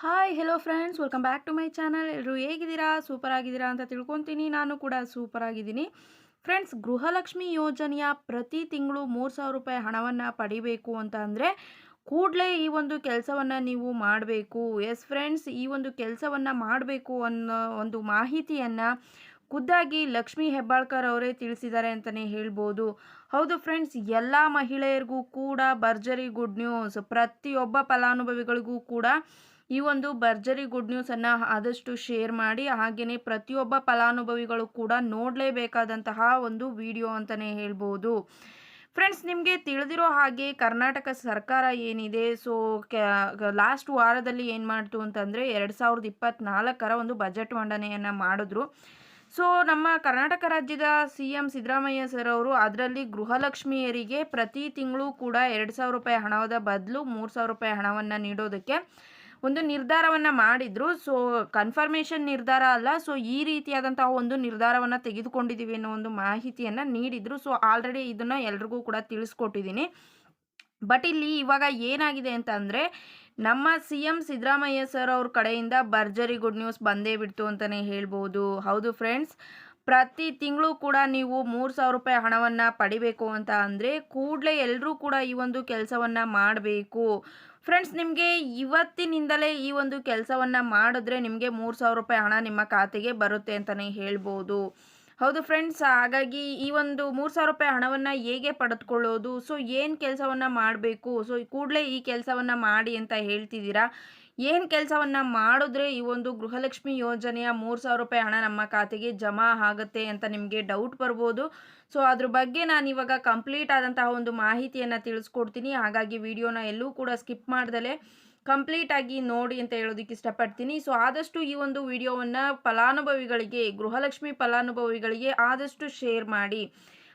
Hi hello friends welcome back to my channel ಎಲ್ಲರೂ ಹೇಗಿದ್ದೀರಾ? Super ಆಗಿದ್ದೀರಾ ಅಂತ ತಿಳ್ಕೊತೀನಿ. ನಾನು ಕೂಡ ಸೂಪರ್ ಆಗಿದ್ದೀನಿ. ಫ್ರೆಂಡ್ಸ್ ಗೃಹಲಕ್ಷ್ಮಿ ಯೋಜನೆಯ ಪ್ರತಿ ತಿಂಗಳು ಮೂರು ಸಾವಿರ ರೂಪಾಯಿ ಹಣವನ್ನು ಪಡಿಬೇಕು ಅಂತ ಅಂದರೆ ಕೂಡಲೇ ಈ ಒಂದು ಕೆಲಸವನ್ನು ನೀವು ಮಾಡಬೇಕು. ಎಸ್ ಫ್ರೆಂಡ್ಸ್ ಈ ಒಂದು ಕೆಲಸವನ್ನು ಮಾಡಬೇಕು ಅನ್ನೋ ಒಂದು ಮಾಹಿತಿಯನ್ನು ಖುದ್ದಾಗಿ ಲಕ್ಷ್ಮೀ ಹೆಬ್ಬಾಳ್ಕರ್ ಅವರೇ ತಿಳಿಸಿದ್ದಾರೆ ಅಂತಲೇ ಹೇಳ್ಬೋದು. ಹೌದು ಫ್ರೆಂಡ್ಸ್ ಎಲ್ಲ ಮಹಿಳೆಯರಿಗೂ ಕೂಡ ಭರ್ಜರಿ ಗುಡ್ ನ್ಯೂಸ್ ಪ್ರತಿಯೊಬ್ಬ ಫಲಾನುಭವಿಗಳಿಗೂ ಕೂಡ ಈ ಒಂದು ಭರ್ಜರಿ ಗುಡ್ ನ್ಯೂಸನ್ನು ಆದಷ್ಟು ಶೇರ್ ಮಾಡಿ ಹಾಗೆಯೇ ಪ್ರತಿಯೊಬ್ಬ ಫಲಾನುಭವಿಗಳು ಕೂಡ ನೋಡಲೇಬೇಕಾದಂತಹ ಒಂದು ವಿಡಿಯೋ ಅಂತಲೇ ಹೇಳ್ಬೋದು. ಫ್ರೆಂಡ್ಸ್, ನಿಮಗೆ ತಿಳಿದಿರೋ ಹಾಗೆ ಕರ್ನಾಟಕ ಸರ್ಕಾರ ಏನಿದೆ, ಸೊ ಲಾಸ್ಟ್ ವಾರದಲ್ಲಿ ಏನು ಮಾಡ್ತು ಅಂತಂದರೆ ಎರಡು ಸಾವಿರದ ಇಪ್ಪತ್ತ್ನಾಲ್ಕರ ಒಂದು ಬಜೆಟ್ ಮಂಡನೆಯನ್ನು ಮಾಡಿದ್ರು. ಸೊ, ನಮ್ಮ ಕರ್ನಾಟಕ ರಾಜ್ಯದ ಸಿ ಎಂ ಸಿದ್ದರಾಮಯ್ಯ ಸರ್ ಅವರು ಅದರಲ್ಲಿ ಗೃಹಲಕ್ಷ್ಮಿಯರಿಗೆ ಪ್ರತಿ ತಿಂಗಳು ಕೂಡ ಎರಡು ಸಾವಿರ ರೂಪಾಯಿ ಹಣದ ಬದಲು ಮೂರು ಸಾವಿರ ರೂಪಾಯಿ ಹಣವನ್ನು ನೀಡೋದಕ್ಕೆ ಒಂದು ನಿರ್ಧಾರವನ್ನು ಮಾಡಿದ್ರು. ಸೊ ಕನ್ಫರ್ಮೇಷನ್ ನಿರ್ಧಾರ ಅಲ್ಲ. ಸೊ ಈ ರೀತಿಯಾದಂತಹ ಒಂದು ನಿರ್ಧಾರವನ್ನು ತೆಗೆದುಕೊಂಡಿದ್ದೀವಿ ಅನ್ನೋ ಒಂದು ಮಾಹಿತಿಯನ್ನು ನೀಡಿದ್ರು. ಸೊ ಆಲ್ರೆಡಿ ಇದನ್ನು ಎಲ್ರಿಗೂ ಕೂಡ ತಿಳಿಸ್ಕೊಟ್ಟಿದ್ದೀನಿ ಬಟ್ ಇಲ್ಲಿ ಇವಾಗ ಏನಾಗಿದೆ ಅಂತ ಅಂದರೆ, ನಮ್ಮ ಸಿ ಎಂ ಸಿದ್ದರಾಮಯ್ಯ ಸರ್ ಅವ್ರ ಕಡೆಯಿಂದ ಭರ್ಜರಿ ಗುಡ್ ನ್ಯೂಸ್ ಬಂದೇ ಬಿಡ್ತು ಅಂತಲೇ ಹೇಳ್ಬೋದು. ಹೌದು ಫ್ರೆಂಡ್ಸ್ ಪ್ರತಿ ತಿಂಗಳು ಕೂಡ ನೀವು ಮೂರು ಸಾವಿರ ರೂಪಾಯಿ ಹಣವನ್ನು ಪಡಿಬೇಕು ಅಂತ ಅಂದರೆ, ಕೂಡಲೇ ಎಲ್ಲರೂ ಕೂಡ ಈ ಒಂದು ಕೆಲಸವನ್ನು ಮಾಡಬೇಕು. ಫ್ರೆಂಡ್ಸ್ ನಿಮಗೆ ಇವತ್ತಿನಿಂದಲೇ ಈ ಒಂದು ಕೆಲಸವನ್ನು ಮಾಡಿದ್ರೆ ನಿಮಗೆ ಮೂರು ಸಾವಿರ ರೂಪಾಯಿ ಹಣ ನಿಮ್ಮ ಖಾತೆಗೆ ಬರುತ್ತೆ ಅಂತಲೇ ಹೇಳ್ಬೋದು. ಹೌದು ಫ್ರೆಂಡ್ಸ್ ಹಾಗಾಗಿ ಈ ಒಂದು ಮೂರು ಸಾವಿರ ರೂಪಾಯಿ ಹಣವನ್ನು ಹೇಗೆ ಪಡೆದುಕೊಳ್ಳೋದು? ಸೊ ಏನು ಕೆಲಸವನ್ನು ಮಾಡಬೇಕು? ಸೊ ಕೂಡಲೇ ಈ ಕೆಲಸವನ್ನು ಮಾಡಿ ಅಂತ ಹೇಳ್ತಿದ್ದೀರಾ? ಏನು ಕೆಲಸವನ್ನು ಮಾಡಿದ್ರೆ ಈ ಒಂದು ಗೃಹಲಕ್ಷ್ಮಿ ಯೋಜನೆಯ ಮೂರು ಸಾವಿರ ರೂಪಾಯಿ ಹಣ ನಮ್ಮ ಖಾತೆಗೆ ಜಮಾ ಆಗುತ್ತೆ ಅಂತ ನಿಮಗೆ ಡೌಟ್ ಬರ್ಬೋದು. ಸೊ ಅದ್ರ ಬಗ್ಗೆ ನಾನು ಇವಾಗ ಕಂಪ್ಲೀಟ್ ಆದಂತಹ ಒಂದು ಮಾಹಿತಿಯನ್ನು ತಿಳಿಸ್ಕೊಡ್ತೀನಿ. ಹಾಗಾಗಿ ವಿಡಿಯೋನ ಎಲ್ಲೂ ಕೂಡ ಸ್ಕಿಪ್ ಮಾಡ್ದಲೇ ಕಂಪ್ಲೀಟಾಗಿ ನೋಡಿ ಅಂತ ಹೇಳೋದಕ್ಕೆ ಇಷ್ಟಪಡ್ತೀನಿ. ಸೊ ಆದಷ್ಟು ಈ ಒಂದು ವಿಡಿಯೋವನ್ನು ಫಲಾನುಭವಿಗಳಿಗೆ, ಗೃಹಲಕ್ಷ್ಮಿ ಫಲಾನುಭವಿಗಳಿಗೆ ಆದಷ್ಟು ಶೇರ್ ಮಾಡಿ.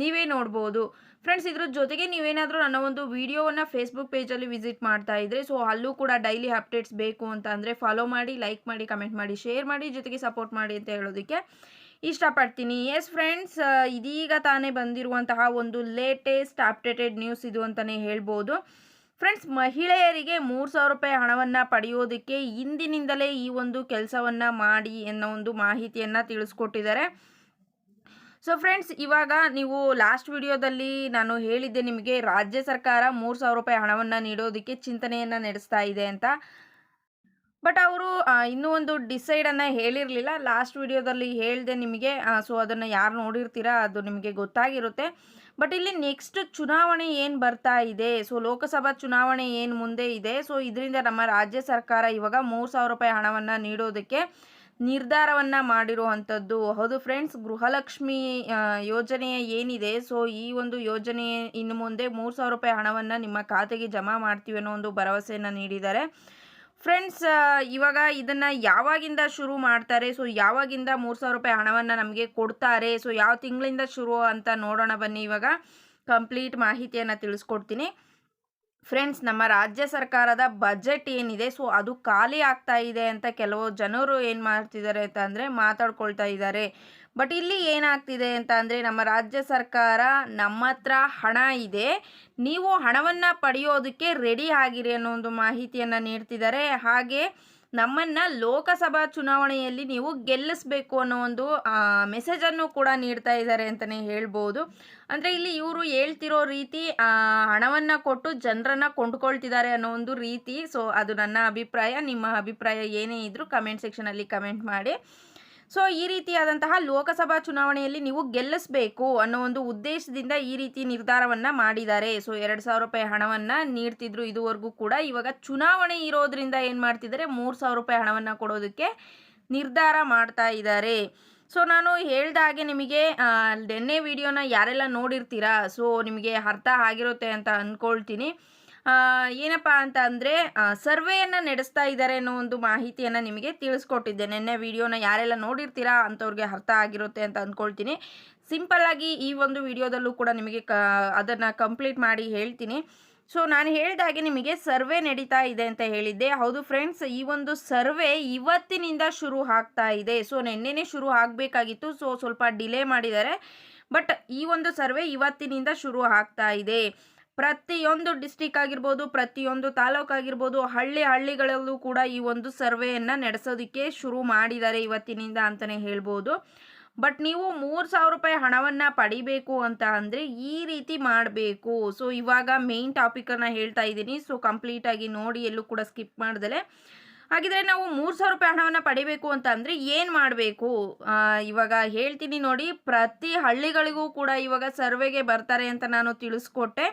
ನೀವೇ ನೋಡ್ಬೋದು. ಫ್ರೆಂಡ್ಸ್ ಇದ್ರ ಜೊತೆಗೆ ನೀವೇನಾದರೂ ನನ್ನ ಒಂದು ವೀಡಿಯೋವನ್ನು ಫೇಸ್ಬುಕ್ ಪೇಜಲ್ಲಿ ವಿಸಿಟ್ ಮಾಡ್ತಾ ಇದ್ದರೆ ಸೊ ಅಲ್ಲೂ ಕೂಡ ಡೈಲಿ ಅಪ್ಡೇಟ್ಸ್ ಬೇಕು ಅಂತ ಅಂದರೆ ಫಾಲೋ ಮಾಡಿ ಲೈಕ್ ಮಾಡಿ ಕಮೆಂಟ್ ಮಾಡಿ ಶೇರ್ ಮಾಡಿ, ಜೊತೆಗೆ ಸಪೋರ್ಟ್ ಮಾಡಿ ಅಂತ ಹೇಳೋದಕ್ಕೆ ಇಷ್ಟಪಡ್ತೀನಿ. ಎಸ್ ಫ್ರೆಂಡ್ಸ್ ಇದೀಗ ತಾನೇ ಬಂದಿರುವಂತಹ ಒಂದು ಲೇಟೆಸ್ಟ್ ಅಪ್ಡೇಟೆಡ್ ನ್ಯೂಸ್ ಇದು ಅಂತಲೇ ಹೇಳ್ಬೋದು. ಫ್ರೆಂಡ್ಸ್ ಮಹಿಳೆಯರಿಗೆ ಮೂರು ಸಾವಿರ ರೂಪಾಯಿ ಹಣವನ್ನು ಪಡೆಯೋದಕ್ಕೆ ಇಂದಿನಿಂದಲೇ ಈ ಒಂದು ಕೆಲಸವನ್ನು ಮಾಡಿ ಅನ್ನೋ ಒಂದು ಮಾಹಿತಿಯನ್ನು ತಿಳಿಸ್ಕೊಟ್ಟಿದ್ದಾರೆ. ಸೊ ಫ್ರೆಂಡ್ಸ್ ಇವಾಗ ನೀವು ಲಾಸ್ಟ್ ವಿಡಿಯೋದಲ್ಲಿ ನಾನು ಹೇಳಿದ್ದೆ ನಿಮಗೆ ರಾಜ್ಯ ಸರ್ಕಾರ ಮೂರು ಸಾವಿರ ರೂಪಾಯಿ ಹಣವನ್ನು ನೀಡೋದಕ್ಕೆ ಚಿಂತನೆಯನ್ನು ನಡೆಸ್ತಾ ಇದೆ ಅಂತ. ಬಟ್ ಅವರು ಇನ್ನೂ ಒಂದು ಡಿಸೈಡನ್ನು ಹೇಳಿರಲಿಲ್ಲ. ಲಾಸ್ಟ್ ವಿಡಿಯೋದಲ್ಲಿ ಹೇಳಿದೆ ನಿಮಗೆ ಸೊ ಅದನ್ನು ಯಾರು ನೋಡಿರ್ತೀರಾ ಅದು ನಿಮಗೆ ಗೊತ್ತಾಗಿರುತ್ತೆ. ಬಟ್ ಇಲ್ಲಿ ನೆಕ್ಸ್ಟ್ ಚುನಾವಣೆ ಏನು ಬರ್ತಾ ಇದೆ? ಸೊ ಲೋಕಸಭಾ ಚುನಾವಣೆ ಏನು ಮುಂದೆ ಇದೆ? ಸೊ ಇದರಿಂದ ನಮ್ಮ ರಾಜ್ಯ ಸರ್ಕಾರ ಇವಾಗ ಮೂರು ಸಾವಿರ ರೂಪಾಯಿ ಹಣವನ್ನು ನೀಡೋದಕ್ಕೆ ನಿರ್ಧಾರವನ್ನು ಮಾಡಿರುವಂಥದ್ದು ಹೌದು ಫ್ರೆಂಡ್ಸ್ ಗೃಹಲಕ್ಷ್ಮಿ ಯೋಜನೆಯ ಏನಿದೆ? ಸೊ ಈ ಒಂದು ಯೋಜನೆ ಇನ್ನು ಮುಂದೆ ಮೂರು ಸಾವಿರ ರೂಪಾಯಿ ಹಣವನ್ನು ನಿಮ್ಮ ಖಾತೆಗೆ ಜಮಾ ಮಾಡ್ತೀವಿ ಅನ್ನೋ ಒಂದು ಭರವಸೆಯನ್ನು ನೀಡಿದ್ದಾರೆ. ಫ್ರೆಂಡ್ಸ್ ಇವಾಗ ಇದನ್ನು ಯಾವಾಗಿಂದ ಶುರು ಮಾಡ್ತಾರೆ? ಸೊ ಯಾವಾಗಿಂದ ಮೂರು ಸಾವಿರ ರೂಪಾಯಿ ಹಣವನ್ನು ನಮಗೆ ಕೊಡ್ತಾರೆ? ಸೊ ಯಾವ ತಿಂಗಳಿಂದ ಶುರು ಅಂತ ನೋಡೋಣ ಬನ್ನಿ ಇವಾಗ. ಕಂಪ್ಲೀಟ್ ಮಾಹಿತಿಯನ್ನು ತಿಳಿಸ್ಕೊಡ್ತೀನಿ. ಫ್ರೆಂಡ್ಸ್ ನಮ್ಮ ರಾಜ್ಯ ಸರ್ಕಾರದ ಬಜೆಟ್ ಏನಿದೆ ಸೊ ಅದು ಖಾಲಿ ಆಗ್ತಾ ಇದೆ ಅಂತ ಕೆಲವು ಜನರು ಏನು ಮಾಡ್ತಿದ್ದಾರೆ ಅಂತ ಅಂದರೆ ಮಾತಾಡ್ಕೊಳ್ತಾ ಇದ್ದಾರೆ. ಬಟ್ ಇಲ್ಲಿ ಏನಾಗ್ತಿದೆ ಅಂತ ಅಂದರೆ ನಮ್ಮ ರಾಜ್ಯ ಸರ್ಕಾರ ನಮ್ಮ ಹತ್ರ ಹಣ ಇದೆ. ನೀವು ಹಣವನ್ನು ಪಡೆಯೋದಕ್ಕೆ ರೆಡಿ ಆಗಿರಿ ಅನ್ನೋ ಒಂದು ಮಾಹಿತಿಯನ್ನು ನೀಡ್ತಿದ್ದಾರೆ. ಹಾಗೆ ನಮ್ಮನ್ನು ಲೋಕಸಭಾ ಚುನಾವಣೆಯಲ್ಲಿ ನೀವು ಗೆಲ್ಲಿಸ್ಬೇಕು ಅನ್ನೋ ಒಂದು ಮೆಸೇಜನ್ನು ಕೂಡ ನೀಡ್ತಾ ಇದ್ದಾರೆ ಅಂತಲೇ ಹೇಳ್ಬೋದು. ಅಂದರೆ ಇಲ್ಲಿ ಇವರು ಹೇಳ್ತಿರೋ ರೀತಿ ಹಣವನ್ನು ಕೊಟ್ಟು ಜನರನ್ನು ಕೊಂಡ್ಕೊಳ್ತಿದ್ದಾರೆ ಅನ್ನೋ ಒಂದು ರೀತಿ. ಸೊ ಅದು ನನ್ನ ಅಭಿಪ್ರಾಯ. ನಿಮ್ಮ ಅಭಿಪ್ರಾಯ ಏನೇ ಇದ್ದರೂ ಕಮೆಂಟ್ ಸೆಕ್ಷನಲ್ಲಿ ಕಮೆಂಟ್ ಮಾಡಿ. ಸೊ, ಈ ರೀತಿಯಾದಂತಹ ಲೋಕಸಭಾ ಚುನಾವಣೆಯಲ್ಲಿ ನೀವು ಗೆಲ್ಲಿಸಬೇಕು ಅನ್ನೋ ಒಂದು ಉದ್ದೇಶದಿಂದ ಈ ರೀತಿ ನಿರ್ಧಾರವನ್ನು ಮಾಡಿದ್ದಾರೆ. ಸೊ, ಎರಡು ಸಾವಿರ ರೂಪಾಯಿ ಹಣವನ್ನು ನೀಡ್ತಿದ್ರು ಇದುವರೆಗೂ ಕೂಡ. ಇವಾಗ ಚುನಾವಣೆ ಇರೋದ್ರಿಂದ ಏನು ಮಾಡ್ತಿದ್ದಾರೆ? ಮೂರು ಸಾವಿರ ರೂಪಾಯಿ ಹಣವನ್ನು ಕೊಡೋದಕ್ಕೆ ನಿರ್ಧಾರ ಮಾಡ್ತಾ ಇದ್ದಾರೆ. ಸೊ, ನಾನು ಹೇಳ್ದ ಹಾಗೆ ನಿಮಗೆ ನಿನ್ನೆ ವಿಡಿಯೋನ ಯಾರೆಲ್ಲ ನೋಡಿರ್ತೀರಾ? ಸೊ, ನಿಮಗೆ ಅರ್ಥ ಆಗಿರುತ್ತೆ ಅಂತ ಅಂದ್ಕೊಳ್ತೀನಿ ಏನಪ್ಪ ಅಂತ ಅಂದರೆ ಸರ್ವೆಯನ್ನು ನಡೆಸ್ತಾ ಇದ್ದಾರೆ ಅನ್ನೋ ಒಂದು ಮಾಹಿತಿಯನ್ನು ನಿಮಗೆ ತಿಳಿಸ್ಕೊಟ್ಟಿದ್ದೆ. ನಿನ್ನೆ ವಿಡಿಯೋನ ಯಾರೆಲ್ಲ ನೋಡಿರ್ತೀರಾ ಅಂಥವ್ರಿಗೆ ಅರ್ಥ ಆಗಿರುತ್ತೆ ಅಂತ ಅಂದ್ಕೊಳ್ತೀನಿ ಸಿಂಪಲ್ಲಾಗಿ ಈ ಒಂದು ವಿಡಿಯೋದಲ್ಲೂ ಕೂಡ ನಿಮಗೆ ಕ, ಅದನ್ನು ಕಂಪ್ಲೀಟ್ ಮಾಡಿ ಹೇಳ್ತೀನಿ. ಸೊ ನಾನು ಹೇಳಿದಾಗೆ ನಿಮಗೆ ಸರ್ವೆ ನಡೀತಾ ಇದೆ ಅಂತ ಹೇಳಿದ್ದೆ. ಹೌದು ಫ್ರೆಂಡ್ಸ್ ಈ ಒಂದು ಸರ್ವೆ ಇವತ್ತಿನಿಂದ ಶುರು ಆಗ್ತಾ ಇದೆ. ಸೊ ನಿನ್ನೆನೇ ಶುರು ಆಗಬೇಕಾಗಿತ್ತು. ಸೊ ಸ್ವಲ್ಪ ಡಿಲೇ ಮಾಡಿದ್ದಾರೆ. ಬಟ್ ಈ ಒಂದು ಸರ್ವೆ ಇವತ್ತಿನಿಂದ ಶುರು ಆಗ್ತಾ ಇದೆ. ಪ್ರತಿಯೊಂದು ಡಿಸ್ಟಿಕ್ ಆಗಿರ್ಬೋದು, ಪ್ರತಿಯೊಂದು ತಾಲೂಕು ಆಗಿರ್ಬೋದು, ಹಳ್ಳಿ ಹಳ್ಳಿಗಳಲ್ಲೂ ಕೂಡ ಈ ಒಂದು ಸರ್ವೆಯನ್ನು ನಡೆಸೋದಕ್ಕೆ ಶುರು ಮಾಡಿದ್ದಾರೆ ಇವತ್ತಿನಿಂದ ಅಂತಲೇ ಹೇಳ್ಬೋದು. ಬಟ್ ನೀವು ಮೂರು ಸಾವಿರ ರೂಪಾಯಿ ಹಣವನ್ನು ಪಡಿಬೇಕು ಅಂತ ಅಂದರೆ ಈ ರೀತಿ ಮಾಡಬೇಕು. ಸೊ ಇವಾಗ ಮೇಯ್ನ್ ಟಾಪಿಕನ್ನು ಹೇಳ್ತಾ ಇದ್ದೀನಿ. ಸೊ ಕಂಪ್ಲೀಟಾಗಿ ನೋಡಿ ಎಲ್ಲೂ ಕೂಡ ಸ್ಕಿಪ್ ಮಾಡ್ದಲೆ. ಹಾಗಿದ್ರೆ ನಾವು ಮೂರು ಸಾವಿರ ರೂಪಾಯಿ ಹಣವನ್ನು ಪಡಿಬೇಕು ಅಂತ ಅಂದರೆ ಏನು ಮಾಡಬೇಕು? ಇವಾಗ ಹೇಳ್ತೀನಿ ನೋಡಿ, ಪ್ರತಿ ಹಳ್ಳಿಗಳಿಗೂ ಕೂಡ ಇವಾಗ ಸರ್ವೆಗೆ ಬರ್ತಾರೆ ಅಂತ ನಾನು ತಿಳಿಸ್ಕೊಟ್ಟೆ.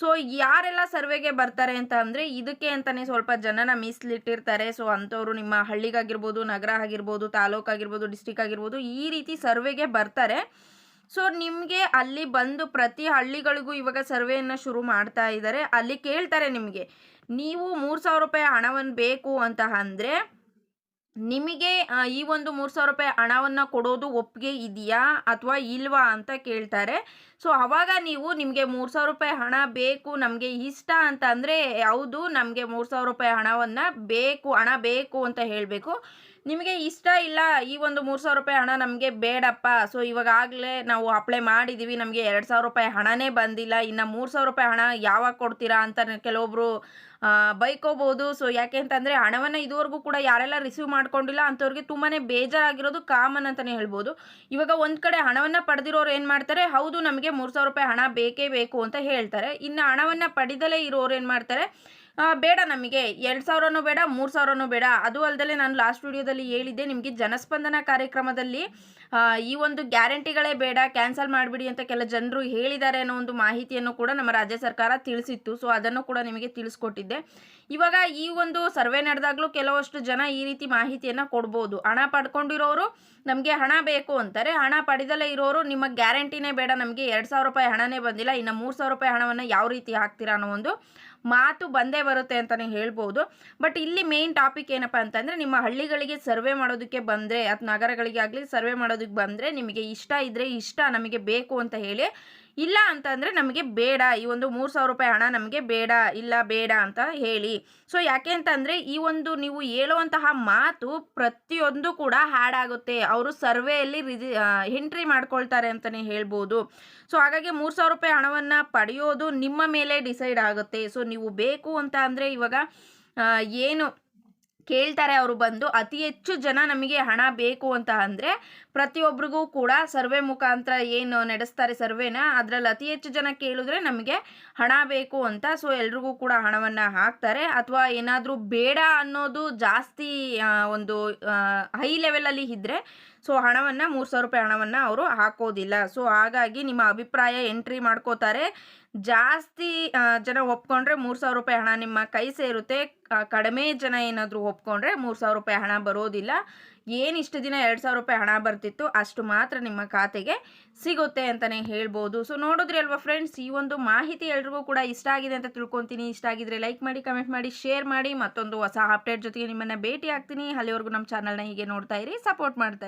ಸೊ ಯಾರೆಲ್ಲ ಸರ್ವೆಗೆ ಬರ್ತಾರೆ ಅಂತ ಅಂದರೆ ಇದಕ್ಕೆ ಅಂತಲೇ ಸ್ವಲ್ಪ ಜನನ ಮೀಸಲಿಟ್ಟಿರ್ತಾರೆ. ಸೊ ಅಂಥವ್ರು ನಿಮ್ಮ ಹಳ್ಳಿಗಾಗಿರ್ಬೋದು, ನಗರ ಆಗಿರ್ಬೋದು, ತಾಲೂಕು ಆಗಿರ್ಬೋದು ಡಿಸ್ಟಿಕ್ ಆಗಿರ್ಬೋದು, ಈ ರೀತಿ ಸರ್ವೆಗೆ ಬರ್ತಾರೆ. ಸೊ ನಿಮಗೆ ಅಲ್ಲಿ ಬಂದು ಪ್ರತಿ ಹಳ್ಳಿಗಳಿಗೂ ಇವಾಗ ಸರ್ವೆಯನ್ನು ಶುರು ಮಾಡ್ತಾ ಇದ್ದಾರೆ. ಅಲ್ಲಿ ಕೇಳ್ತಾರೆ ನಿಮಗೆ ನೀವು ಮೂರು ಸಾವಿರ ರೂಪಾಯಿ ಹಣವನ್ನು ಬೇಕು ಅಂತ ಅಂದರೆ, ನಿಮಗೆ ಈ ಒಂದು ಮೂರು ಸಾವಿರ ರೂಪಾಯಿ ಹಣವನ್ನು ಕೊಡೋದು ಒಪ್ಪಿಗೆ ಇದೆಯಾ ಅಥವಾ ಇಲ್ವಾ ಅಂತ ಕೇಳ್ತಾರೆ. ಸೊ ಅವಾಗ ನೀವು ನಿಮಗೆ ಮೂರು ಸಾವಿರ ರೂಪಾಯಿ ಹಣ ಬೇಕು, ನಮಗೆ ಇಷ್ಟ ಅಂತ ಅಂದರೆ ಯಾವುದು ನಮಗೆ ಮೂರು ಸಾವಿರ ರೂಪಾಯಿ ಹಣವನ್ನು ಬೇಕು, ಹಣ ಬೇಕು ಅಂತ ಹೇಳಬೇಕು. ನಿಮಗೆ ಇಷ್ಟ ಇಲ್ಲ, ಈ ಒಂದು ಮೂರು ಸಾವಿರ ರೂಪಾಯಿ ಹಣ ನಮಗೆ ಬೇಡಪ್ಪ. ಸೊ ಇವಾಗಲೇ ನಾವು ಅಪ್ಲೈ ಮಾಡಿದ್ದೀವಿ ನಮಗೆ ಎರಡು ಸಾವಿರ ರೂಪಾಯಿ ಹಣನೇ ಬಂದಿಲ್ಲ. ಇನ್ನು ಮೂರು ಸಾವಿರ ರೂಪಾಯಿ ಹಣ ಯಾವಾಗ ಕೊಡ್ತೀರಾ ಅಂತ ಕೆಲವೊಬ್ಬರು ಬೈಕೋಬೋದು. ಸೊ ಯಾಕೆ ಅಂತಂದರೆ, ಹಣವನ್ನು ಇದುವರೆಗೂ ಕೂಡ ಯಾರೆಲ್ಲ ರಿಸೀವ್ ಮಾಡ್ಕೊಂಡಿಲ್ಲ ಅಂಥವ್ರಿಗೆ ತುಂಬಾ ಬೇಜಾರಾಗಿರೋದು ಕಾಮನ್ ಅಂತಲೇ ಹೇಳ್ಬೋದು. ಇವಾಗ ಒಂದು ಕಡೆ ಹಣವನ್ನು ಪಡೆದಿರೋರು ಏನು ಮಾಡ್ತಾರೆ, ಹೌದು, ನಮಗೆ ಮೂರು ಸಾವಿರ ರೂಪಾಯಿ ಹಣ ಬೇಕೇ ಬೇಕು ಅಂತ ಹೇಳ್ತಾರೆ. ಇನ್ನು ಹಣವನ್ನು ಪಡೆದಲೇ ಇರೋರು ಏನು ಮಾಡ್ತಾರೆ? ಬೇಡ ನಮಗೆ. ಎರಡು ಸಾವಿರನೂ ಬೇಡ, ಮೂರು ಸಾವಿರನೂ ಬೇಡ. ಅದು ಅಲ್ಲದೆ ನಾನು ಲಾಸ್ಟ್ ವಿಡಿಯೋದಲ್ಲಿ ಹೇಳಿದ್ದೆ, ನಿಮಗೆ ಜನಸ್ಪಂದನ ಕಾರ್ಯಕ್ರಮದಲ್ಲಿ ಈ ಒಂದು ಗ್ಯಾರಂಟಿಗಳೇ ಬೇಡ ಕ್ಯಾನ್ಸಲ್ ಮಾಡಿಬಿಡಿ ಅಂತ ಕೆಲ ಜನರು ಹೇಳಿದ್ದಾರೆ ಅನ್ನೋ ಒಂದು ಮಾಹಿತಿಯನ್ನು ಕೂಡ ನಮ್ಮ ರಾಜ್ಯ ಸರ್ಕಾರ ತಿಳಿಸಿತ್ತು. ಸೊ ಅದನ್ನು ಕೂಡ ನಿಮಗೆ ತಿಳಿಸ್ಕೊಟ್ಟಿದ್ದೆ. ಇವಾಗ ಈ ಒಂದು ಸರ್ವೆ ನಡೆದಾಗಲೂ ಕೆಲವಷ್ಟು ಜನ ಈ ರೀತಿ ಮಾಹಿತಿಯನ್ನು ಕೊಡ್ಬೋದು. ಹಣ ಪಡ್ಕೊಂಡಿರೋರು ನಮಗೆ ಹಣ ಬೇಕು ಅಂತಾರೆ. ಹಣ ಪಡೆದಲೇ ಇರೋರು ನಿಮ್ಮ ಗ್ಯಾರಂಟಿನೇ ಬೇಡ, ನಮಗೆ ಎರಡು ಸಾವಿರ ರೂಪಾಯಿ ಹಣನೇ ಬಂದಿಲ್ಲ, ಇನ್ನು ಮೂರು ಸಾವಿರ ರೂಪಾಯಿ ಹಣವನ್ನು ಯಾವ ರೀತಿ ಹಾಕ್ತೀರಾ ಅನ್ನೋ ಒಂದು ಮಾತು ಬಂದೇ ಬರುತ್ತೆ ಅಂತಲೇ ಹೇಳ್ಬೋದು. ಬಟ್ ಇಲ್ಲಿ ಮೇನ್ ಟಾಪಿಕ್ ಏನಪ್ಪ ಅಂತಂದರೆ ನಿಮ್ಮ ಹಳ್ಳಿಗಳಿಗೆ ಸರ್ವೆ ಮಾಡೋದಕ್ಕೆ ಬಂದರೆ ಅಥವಾ ನಗರಗಳಿಗೆ ಆಗಲಿ ಸರ್ವೆ ಮಾಡೋದಕ್ಕೆ ಬಂದರೆ ನಿಮಗೆ ಇಷ್ಟ ಇದ್ದರೆ ಇಷ್ಟ, ನಮಗೆ ಬೇಕು ಅಂತ ಹೇಳಿ ಇಲ್ಲ ಅಂತಂದರೆ ನಮಗೆ ಬೇಡ, ಈ ಒಂದು ಮೂರು ಸಾವಿರ ರೂಪಾಯಿ ಹಣ ನಮಗೆ ಬೇಡ, ಇಲ್ಲ ಬೇಡ ಅಂತ ಹೇಳಿ. ಸೊ ಯಾಕೆ ಅಂತಂದರೆ ಈ ಒಂದು ನೀವು ಹೇಳುವಂತಹ ಮಾತು ಪ್ರತಿಯೊಂದು ಕೂಡ ಹಾಡಾಗುತ್ತೆ ಅವರು ಸರ್ವೆಯಲ್ಲಿ ರಿಜಿ ಎಂಟ್ರಿ ಮಾಡ್ಕೊಳ್ತಾರೆ ಅಂತಲೇ ಹೇಳ್ಬೋದು. ಸೊ ಹಾಗಾಗಿ ಮೂರು ಸಾವಿರ ರೂಪಾಯಿ ಹಣವನ್ನು ಪಡೆಯೋದು ನಿಮ್ಮ ಮೇಲೆ ಡಿಸೈಡ್ ಆಗುತ್ತೆ. ಸೊ ನೀವು ಬೇಕು ಅಂತ ಅಂದರೆ ಇವಾಗ ಏನು ಕೇಳ್ತಾರೆ ಅವರು ಬಂದು, ಅತಿ ಹೆಚ್ಚು ಜನ ನಮಗೆ ಹಣ ಬೇಕು ಅಂತ ಅಂದರೆ ಪ್ರತಿಯೊಬ್ಬರಿಗೂ ಕೂಡ ಸರ್ವೆ ಮುಖಾಂತರ ಏನು ನಡೆಸ್ತಾರೆ ಸರ್ವೆನ, ಅದರಲ್ಲಿ ಅತಿ ಹೆಚ್ಚು ಜನ ಕೇಳಿದ್ರೆ ನಮಗೆ ಹಣ ಬೇಕು ಅಂತ. ಸೊ ಎಲ್ರಿಗೂ ಕೂಡ ಹಣವನ್ನು ಹಾಕ್ತಾರೆ. ಅಥವಾ ಏನಾದರೂ ಬೇಡ ಅನ್ನೋದು ಜಾಸ್ತಿ ಒಂದು ಹೈ ಲೆವೆಲಲ್ಲಿ ಇದ್ದರೆ ಸೊ ಹಣವನ್ನು ಮೂರು ಸಾವಿರ ರೂಪಾಯಿ ಹಣವನ್ನು ಅವರು ಹಾಕೋದಿಲ್ಲ. ಸೊ ಹಾಗಾಗಿ ನಿಮ್ಮ ಅಭಿಪ್ರಾಯ ಎಂಟ್ರಿ ಮಾಡ್ಕೋತಾರೆ. ಜಾಸ್ತಿ ಜನ ಒಪ್ಕೊಂಡ್ರೆ ಮೂರು ಸಾವಿರ ರೂಪಾಯಿ ಹಣ ನಿಮ್ಮ ಕೈ ಸೇರುತ್ತೆ. ಕಡಿಮೆ ಜನ ಏನಾದರೂ ಒಪ್ಕೊಂಡ್ರೆ ಮೂರು ಸಾವಿರ ರೂಪಾಯಿ ಹಣ ಬರೋದಿಲ್ಲ. ಏನು ಇಷ್ಟು ದಿನ ಎರಡು ಸಾವಿರ ರೂಪಾಯಿ ಹಣ ಬರ್ತಿತ್ತು ಅಷ್ಟು ಮಾತ್ರ ನಿಮ್ಮ ಖಾತೆಗೆ ಸಿಗುತ್ತೆ ಅಂತಲೇ ಹೇಳ್ಬೋದು. ಸೊ ನೋಡಿದ್ರಿ ಅಲ್ವಾ ಫ್ರೆಂಡ್ಸ್ ಈ ಒಂದು ಮಾಹಿತಿ ಎಲ್ರಿಗೂ ಕೂಡ ಇಷ್ಟ ಆಗಿದೆ ಅಂತ ತಿಳ್ಕೊತೀನಿ. ಇಷ್ಟ ಆಗಿದ್ರೆ ಲೈಕ್ ಮಾಡಿ ಕಮೆಂಟ್ ಮಾಡಿ ಶೇರ್ ಮಾಡಿ. ಮತ್ತೊಂದು ಹೊಸ ಅಪ್ಡೇಟ್ ಜೊತೆಗೆ ನಿಮ್ಮನ್ನು ಭೇಟಿ ಆಗ್ತೀನಿ ಅಲ್ಲಿವರೆಗೂ ನಮ್ಮ ಚಾನಲ್ನ ಹೀಗೆ ನೋಡ್ತಾ ಇರಿ ಸಪೋರ್ಟ್ ಮಾಡ್ತಾ